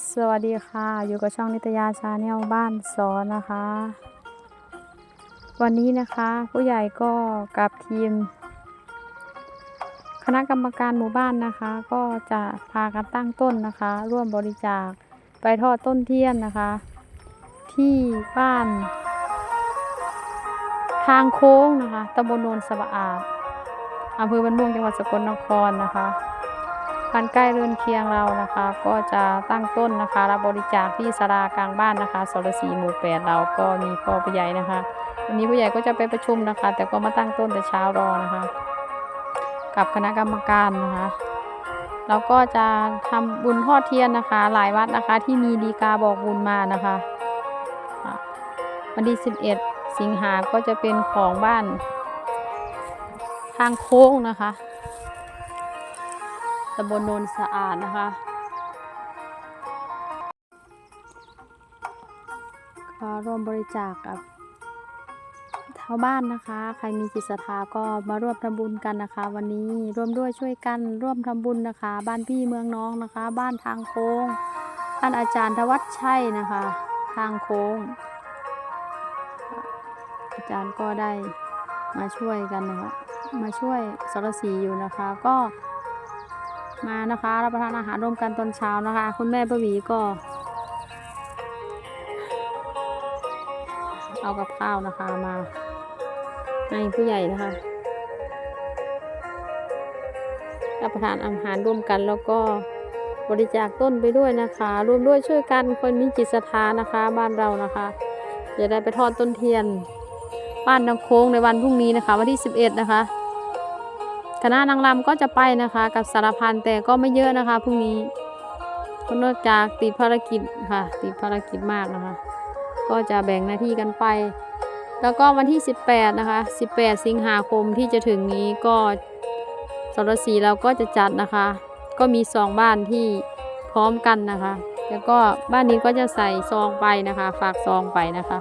สวัสดีค่ะ อยู่กับช่องนิตยาชาแนลบ้านสอนนะคะ วันนี้นะคะ ผู้ใหญ่ก็กับทีม คณะกรรมการหมู่บ้านนะคะ ก็จะพากันตั้งต้นนะคะ ร่วมบริจาคไปทอดต้นเทียนนะคะ ที่บ้าน ทางโค้งนะคะตำบลโนนสะอาดอำเภอบ้านม่วงจังหวัดสกลนครนะคะ บ้านใกล้เรือนเคียงเรานะคะ ก็จะตั้งต้นนะคะรับบริจาคที่สารากลางบ้านนะคะสรสีหมู่แปดเราก็มีพ่อผู้ใหญ่นะคะวันนี้ผู้ใหญ่ก็จะไปประชุมนะคะ แต่ก็มาตั้งต้นแต่เช้ารอนะคะ กับคณะกรรมการนะคะเราก็จะทำบุญทอดเทียนนะคะ หลายวัดนะคะที่มีดีกาบอกบุญมานะคะอะวันที่11 สิงหาก็จะเป็นของบ้านทางโค้งนะคะ ตำบลโนนสะอาดนะคะ ก็ร่วมบริจาคกับชาวบ้านนะคะ ใครมีจิตศรัทธาก็มาร่วมทำบุญกันนะคะ วันนี้ร่วมด้วยช่วยกันร่วมทำบุญนะคะ บ้านพี่เมืองน้องนะคะ บ้านทางโค้งท่านอาจารย์ทวัชชัยนะคะ ทางโค้ง อาจารย์ก็ได้มาช่วยกันนะคะมาช่วยสรสีอยู่นะคะ ก็ มานะคะรับประทานอาหารร่วมกันตอนเช้านะคะ คุณแม่ประวีก็ เอากับข้าวนะคะมาให้ผู้ใหญ่นะคะรับประทานอาหารร่วมกันแล้วก็บริจาคต้นไปด้วยนะคะร่วมด้วยช่วยกันคนมีจิตศรัทธานะคะ บ้านเรานะคะจะได้ไปทอดต้นเทียน บ้านนางโค้งในวันพรุ่งนี้นะคะ วันที่ 11 นะคะ คณะนางรำก็จะไปนะคะ กับสารพันแต่ก็ไม่เยอะนะคะพรุ่งนี้ก็นอกจากติดภารกิจค่ะติดภารกิจมากนะคะ ก็จะแบ่งหน้าที่กันไป แล้วก็วันที่ 18 นะคะ 18 สิงหาคมที่จะถึงนี้ก็สรสีเราก็จะจัดนะคะ ก็มีสองบ้านที่พร้อมกันนะคะ แล้วก็บ้านนี้ก็จะใส่ซองไปนะคะ ฝากซองไปนะคะ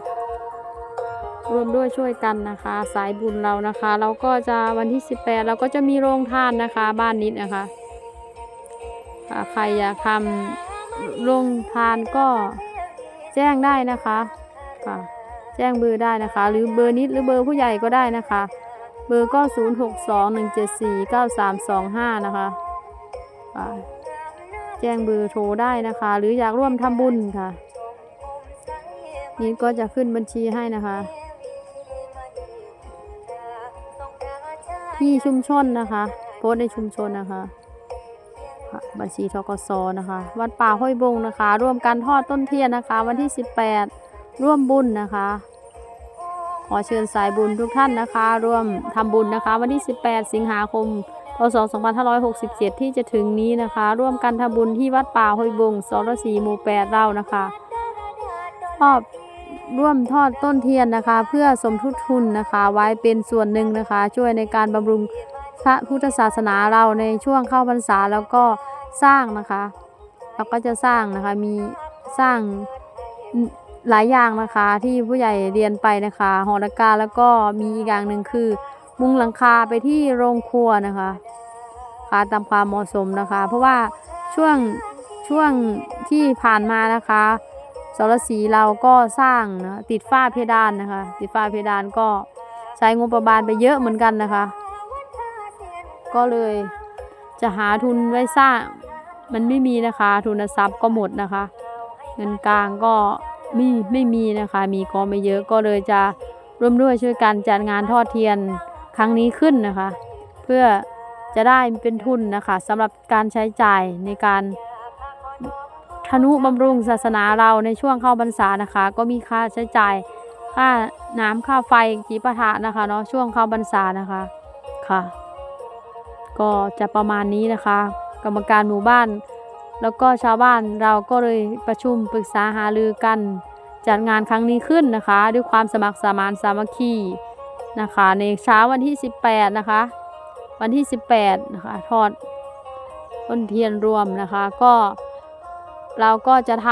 รวมด้วยช่วยกันนะคะ สายบุญเรานะคะเราก็จะวันที่ 18 เราก็จะมีโรงทานนะคะ บ้านนิดนะคะใครอยากทำโรงทานก็แจ้งได้นะคะค่ะแจ้งเบอร์ได้นะคะ หรือเบอร์นิดหรือเบอร์ผู้ใหญ่ก็ได้นะคะ เบอร์ก็ 0621749325 นะคะค่ะแจ้งเบอร์โทรได้นะคะ หรืออยากร่วมทำบุญค่ะ นี่ก็จะขึ้นบัญชีให้นะคะ ที่ชุมชนนะคะ โพสในชุมชนนะคะบัญชีทกสนะคะ วัดป่าห้วยบงนะคะ ร่วมกันทอดต้นเทียนนะคะ วันที่ 18 ร่วมบุญนะคะ ขอเชิญสายบุญทุกท่านนะคะ ร่วมทำบุญนะคะ วันที่ 18 สิงหาคมพศ2567 ที่จะถึงนี้นะคะ ร่วมกันทำบุญที่วัดป่าห้วยบงสรสีหมู่8เรานะคะชอบ ร่วมทอดต้นเทียนนะคะ เพื่อสมทบทุนนะคะ ไว้เป็นส่วนหนึ่งนะคะ ช่วยในการบำรุงพระพุทธศาสนาเราในช่วงเข้าพรรษาแล้วก็สร้างนะคะเราก็จะสร้างนะคะมีสร้างหลายอย่างนะคะที่ผู้ใหญ่เรียนไปนะคะหอนาการแล้วก็มีอีกอย่างหนึ่งคือ มุงหลังคาไปที่โรงครัวนะคะค่ะตามความเหมาะสมนะคะ เพราะว่าช่วงช่วงที่ผ่านมานะคะ สรสีเราก็สร้างนะติดฝ้าเพดานนะคะ ติดฝ้าเพดานก็ใช้งบประมาณไปเยอะเหมือนกันนะคะ ก็เลยจะหาทุนไว้สร้างมันไม่มีนะคะ ทุนทรัพย์ก็หมดนะคะ เงินกลางก็ไม่ไม่มีนะคะ มีก็ไม่เยอะก็เลยจะร่วมด้วยช่วยกันจัดงานทอดเทียนครั้งนี้ขึ้นนะคะ เพื่อจะได้เป็นทุนนะคะสำหรับการใช้จ่ายในการ ธนุบำรุงศาสนาเราในช่วงเข้าพรรษานะคะ ก็มีค่าใช้จ่ายค่าน้ำค่าไฟจีปะทะนะคะเนาะช่วงเข้าพรรษานะคะค่ะ ก็จะประมาณนี้นะคะ กรรมการหมู่บ้าน แล้วก็ชาวบ้านเราก็เลยประชุมปรึกษาหารือกัน จัดงานครั้งนี้ขึ้นนะคะ ด้วยความสมัครสมานสามัคคีนะคะ ในเช้าวันที่ 18 นะคะ วันที่ 18 นะคะ ทอดต้นเทียนรวมนะคะ ก็ เราก็จะท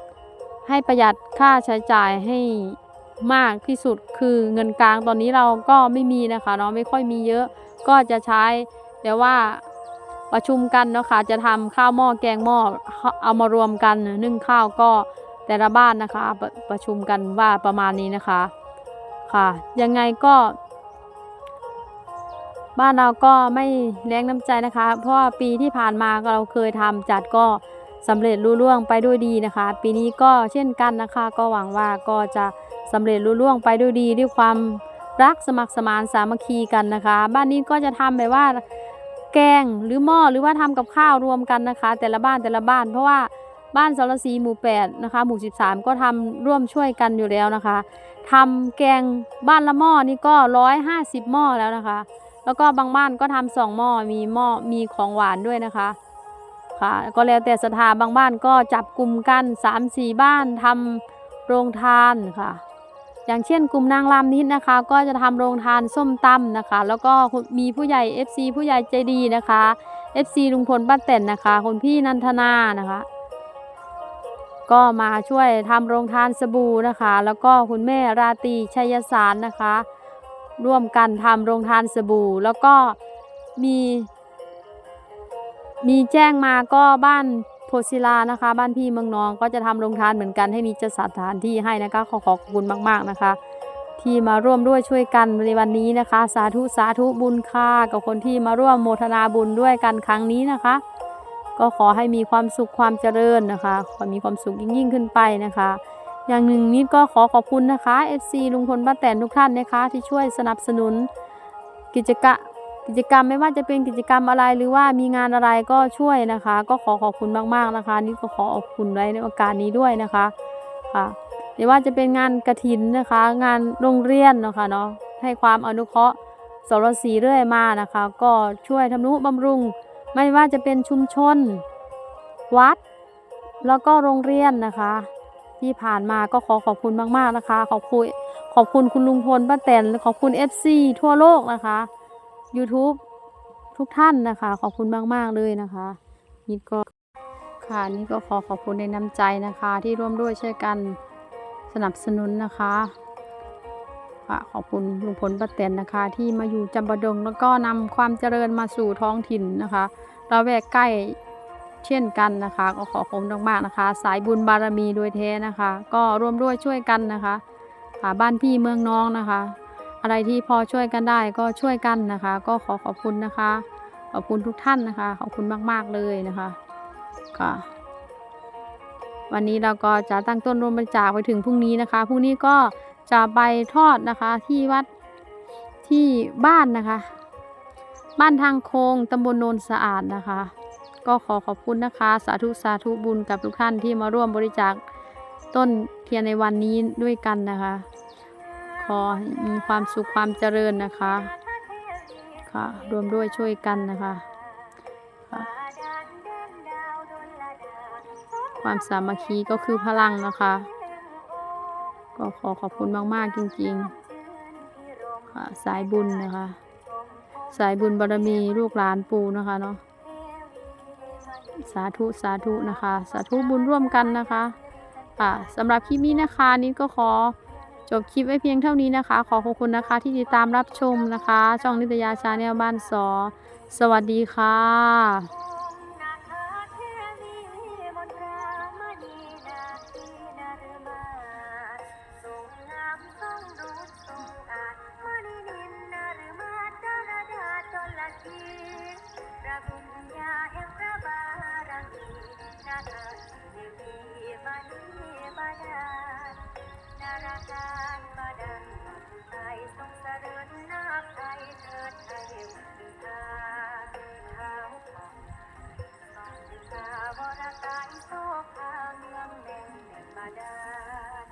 ำให้ประหยัดค่าใช้จ่ายให้มากที่สุดคือเงินกลางตอนนี้เราก็ไม่มีนะคะเนาะไม่ค่อยมีเยอะก็จะใช้แต่ว่าประชุมกันเนาะค่ะจะทำข้าวหม้อแกงหม้อเอามารวมกันนึ่งข้าวก็แต่ละบ้านนะคะปรประชุมกันว่าประมาณนี้นะคะค่ะยังไงก็ บ้านเราก็ไม่แรงน้ำใจนะคะ เพราะว่าปีที่ผ่านมาเราเคยทำจัดก็ สำเร็จรุ่ล่วงไปด้วยดีนะคะ ปีนี้ก็เช่นกันนะคะ ก็หวังว่าก็จะสำเร็จรุ่ล่วงไปด้วยดีด้วยความรักสมัครสมานสามัคคีกันนะคะ บ้านนี้ก็จะทำแบบว่าแกงหรือหม้อหรือว่าทำกับข้าวรวมกันนะคะ แต่ละบ้านแต่ละบ้าน เพราะว่าบ้านสรศรีหมู่8นะคะหมู่ 13 ก็ทำร่วมช่วยกันอยู่แล้วนะคะทำแกงบ้านละหม้อนี่ก็ 150 หม้อแล้วนะคะ แล้วก็บางบ้านก็ทำสองหม้อมีหม้อมีของหวานด้วยนะคะ ค่ะ ก็แล้วแต่ศรัทธาบางบ้านก็จับกลุ่มกัน3-4บ้านทำโรงทานค่ะ อย่างเช่นกลุ่มนางรำนิดนะคะ ก็จะทำโรงทานส้มตำนะคะ แล้วก็มีผู้ใหญ่ FC ผู้ใหญ่ใจดีนะคะ FC ลุงพลป้าแตนนะคะคุณพี่นันทนานะคะก็มาช่วยทำโรงทานสบู่นะคะ แล้วก็คุณแม่ราตรีชัยสารนะคะ ร่วมกันทำโรงทานสบู่ แล้วก็มี มีแจ้งมาก็บ้านโพศิลานะคะ บ้านพี่เมืองน้องก็จะทำโรงทานเหมือนกันให้มีจัดสถานที่ให้นะคะ ขอขอบคุณมาก ๆนะคะ ที่มาร่วมด้วยช่วยกันในวันนี้นะคะ สาธุสาธุบุญค่ากับคนที่มาร่วมโมทนาบุญด้วยกันครั้งนี้นะคะ ก็ขอให้มีความสุขความเจริญนะคะขอมีความสุขยิ่งยิ่งขึ้นไปนะคะ อย่างหนึ่งนิดก็ขอขอบคุณนะคะ FC ลุงพลป้าแตนทุกท่านนะคะ ที่ช่วยสนับสนุนกิจกะ กิจกรรมไม่ว่าจะเป็นกิจกรรมอะไรหรือว่ามีงานอะไรก็ช่วยนะคะ ก็ขอขอบคุณมากๆนะคะ นี่ก็ขอขอบคุณไว้ในโอกาสนี้ด้วยนะคะค่ะไม่ว่าจะเป็นงานกระถินนะคะ งานโรงเรียนนะคะเนาะให้ความอนุเคราะห์สรสีเรื่อยมานะคะ ก็ช่วยทำนุบำรุง ไม่ว่าจะเป็นชุมชน วัด แล้วก็โรงเรียนนะคะ ที่ผ่านมาก็ขอขอบคุณมากๆนะคะ ขอบคุณขอบคุณคุณลุงพลป้าแตนขอบคุณ FC ทั่วโลกนะคะ YouTube ทุกท่านนะคะ ขอบคุณมาก ๆ เลยนะคะนี่ก็ค่ะนี่ก็ขอขอบคุณในน้ำใจนะคะ ที่ร่วมด้วยช่วยกันสนับสนุนนะคะค่ะขอบคุณลุงพลป้าแตนนะคะ ที่มาอยู่จำปาดงแล้วก็นำความเจริญมาสู่ท้องถิ่นนะคะเราแวกใกล้เช่นกันนะคะ ก็ขอขอบคุณมากๆนะคะ สายบุญบารมีโดยแท้นะคะ ก็ร่วมด้วยช่วยกันนะคะะบ้านพี่เมืองน้องนะคะ อะไรที่พอช่วยกันได้ก็ช่วยกันนะคะ ก็ขอขอบคุณนะคะ ขอบคุณทุกท่านนะคะ ขอบคุณมาก ๆ เลยนะคะค่ะวันนี้เราก็จะตั้งต้นรวมบริจาคไปถึงพรุ่งนี้นะคะพรุ่งนี้ก็จะไปทอดนะคะที่วัดที่บ้านนะคะ บ้านทางโค้งตำบลโนนสะอาดนะคะ ก็ขอขอบคุณนะคะ สาธุสาธุบุญกับทุกท่านที่มาร่วมบริจาคต้นเทียนในวันนี้ด้วยกันนะคะ ขอมีความสุขความเจริญนะคะค่ะรวมด้วยช่วยกันนะคะค่ะความสามัคคีก็คือพลังนะคะ ก็ขอขอบคุณมากๆจริงๆค่ะสายบุญนะคะ สายบุญบารมีลูกหลานปูนะคะเนาะสาธุสาธุนะคะ สาธุบุญร่วมกันนะคะค่ะสำหรับคลิปนี้นะคะนี่ก็ขอ จบคลิปไว้เพียงเท่านี้นะคะ ขอขอบคุณนะคะที่ติดตามรับชมนะคะ ช่องนิตยาชาแนลบ้านสอ สวัสดีค่ะ นาราธานมาดันใจทรงเสริญนาคไทยเธอไทยมันตาเท้าของสอนตาวรกายโซคาเมืองเน่นแน่นมาดัน